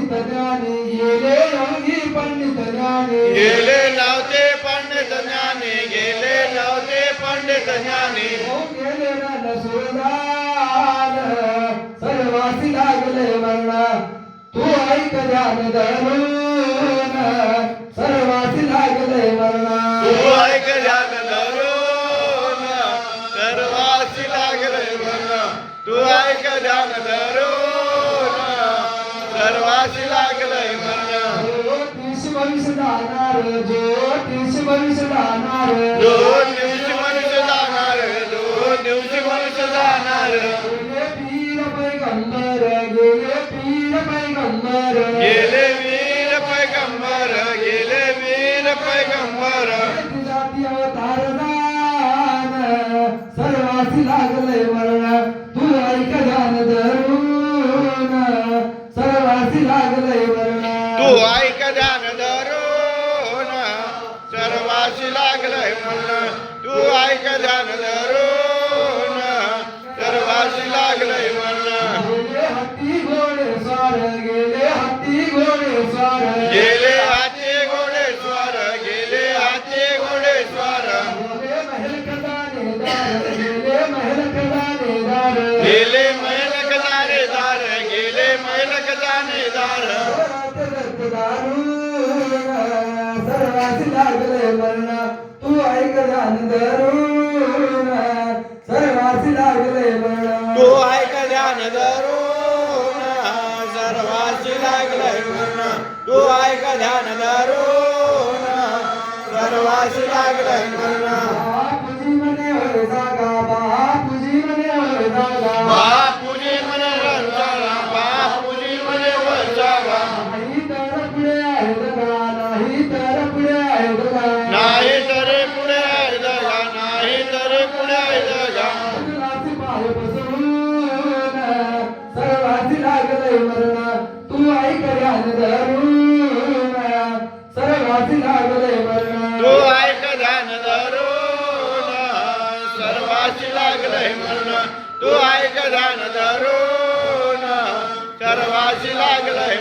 पंडित ज्ञाने गेले योगी पंडित ज्ञाने गेले लावते पंडित ज्ञाने गेले लावते पंडित ज्ञाने गेले ना सुरदान सर्वासी लागले मरणा तू ऐक ज्ञान धरून सर्वासी लागले मरणा तू ऐक ज्ञान धरून सर्वासी लागले मरणा तू ऐक ज्ञान धरून सर्वासी लागले म्हणा ज्योतिष भविष्य जाणार ज्योतिष भविष्य जाणार. दोन दिवशी मनुष्य जाणार दोन दिवशी मनुष्य जाणार. गेले पीर पैगंबर गेले पीर पैगंबर. गेले वीर पैगंबर गेले वीर पैगंबर. जाती अवतार दान. सर्वासी लागले मरण सर्वासी लागले मरण तू ऐक ध्यान धरून सर्वाशी लागलंय म्हणणं. तू ऐक ध्यान धरून सर्वाशी लागलंय म्हणणं. गेले हत्ती घोडे स्वार गेले हत्ती घोडे स्वार. गेले हाते घोडे स्वार गेले हाते घोडे स्वार. गेले महल खजानेदार खजानेदार सर्वासी लागले मरण तू ऐक ध्यान धरून सर्वासी लागले मरण तू ऐक ध्यान धरून सर्वाशी लागलंय म्हणणं तू ऐक ध्यान धरून सर्वाशी लागलंय म्हणणं तू ऐक ध्यान धरून सर्वासी लागले मरण. तू ऐक ध्यान धरून सर्वाशी लागलंय